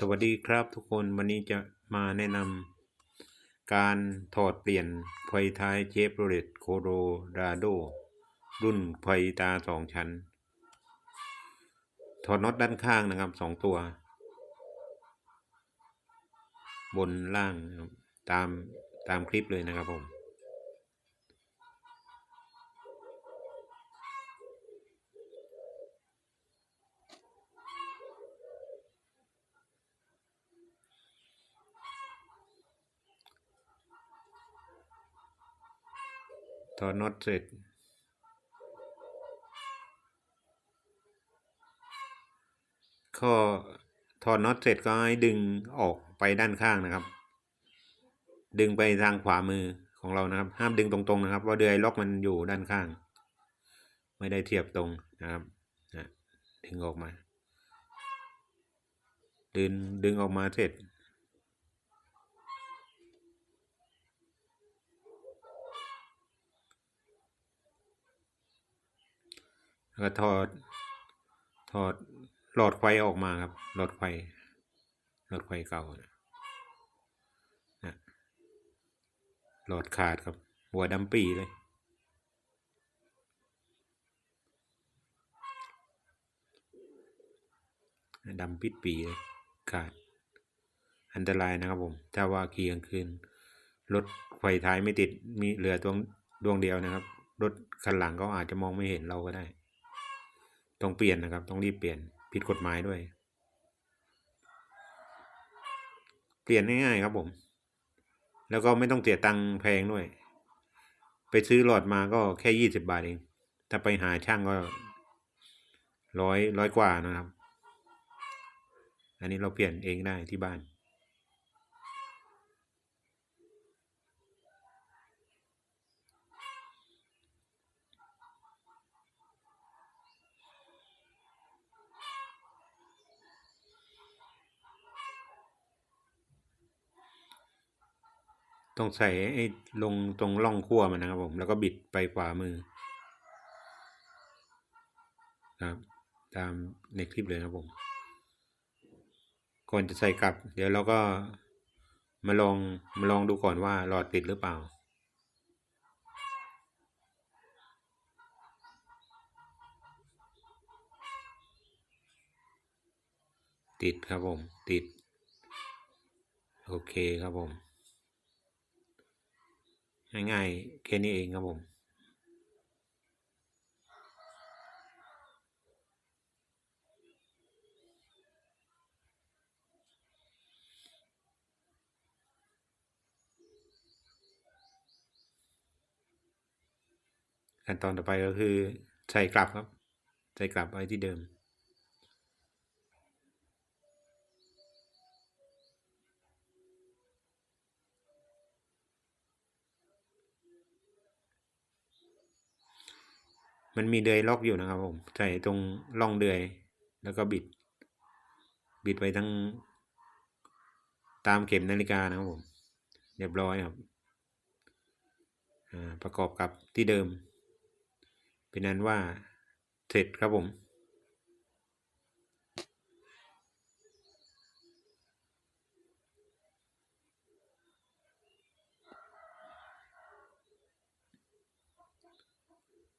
สวัสดีครับทุกคนวันนี้จะมาแนะนำการถอดเปลี่ยนไฟท้ายเชฟโรเลตโคโรราโด รุ่นไฟตาสองชั้น ถอดน็อตด้านข้างนะครับสองตัว บนล่างตามตามคลิปเลยนะครับผม ถอดน็อตเสร็จ ข้อถอดน็อตเสร็จก็ให้ดึงออกไปด้านข้างนะครับ ดึงไปทางขวามือของเรานะครับ ห้ามดึงตรงๆนะครับเพราะเดือยล็อกมันอยู่ด้านข้าง ไม่ได้เทียบตรงนะครับนะดึงออกมา ดึงดึงออกมาเสร็จ แล้วก็ถอด ถอดหลอดไฟออกมาครับ หลอดไฟ หลอดไฟเก่านะนะหลอดขาดครับ หัวดำปีเลย ดำปิดปีเลย ขาด อันตรายนะครับผม ถ้าว่าขี่กลางคืน รถไฟท้ายไม่ติด มีเหลือดวงดวงเดียวนะครับ รถคันหลังก็อาจจะมองไม่เห็นเราก็ได้ ต้องเปลี่ยนนะครับ ต้องรีบเปลี่ยนผิดกฎหมายด้วย เปลี่ยนง่ายๆครับผม แล้วก็ไม่ต้องเสียตังค์แพงด้วย ไปซื้อหลอดมาก็แค่ยี่สิบบาทเอง ถ้าไปหาช่างก็ร้อยร้อยกว่านะครับ อันนี้เราเปลี่ยนเองได้ที่บ้าน ต้องใส่ไอ้ลงตรงร่องขั้วมันนะครับผมแล้วก็บิดไปขวามือครับตามในคลิปเลยครับผมก่อนจะใส่กลับ เดี๋ยวเราก็มาลองมาลองดูก่อนว่าหลอดติดหรือเปล่า ติดครับผม ติด โอเคครับผม ง่ายๆแค่นี้เองครับผมขั้นตอนต่อไปก็คือใส่กลับครับ ใส่กลับไว้ที่เดิม มันมีเดือยล็อกอยู่นะครับผมใส่ตรงร่องเดือย แล้วก็บิด บิดไปทั้ง ตามเข็มนาฬิกานะครับผมเรียบร้อยครับประกอบกับที่เดิม เป็นนั้นว่าเสร็จครับผม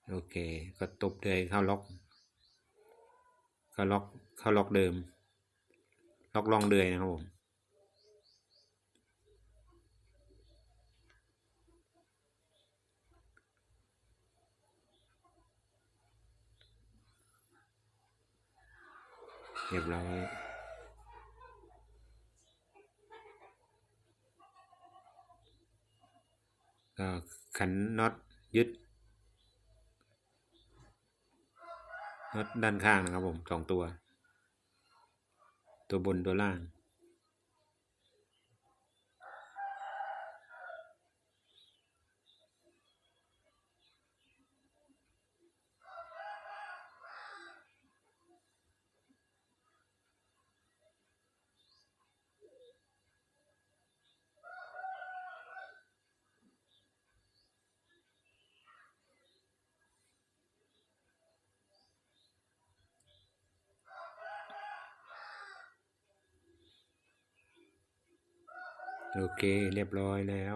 โอเค ก็ตบเลยเข้าล็อกเข้าล็อกเข้าล็อกเดิม ล็อกลองเดือยนะครับผมเรียบร้อยก็ขันน็อตยึด น็อตด้านข้างนะครับผมสองตัว ตัวบนตัวล่าง โอเค เรียบร้อยแล้ว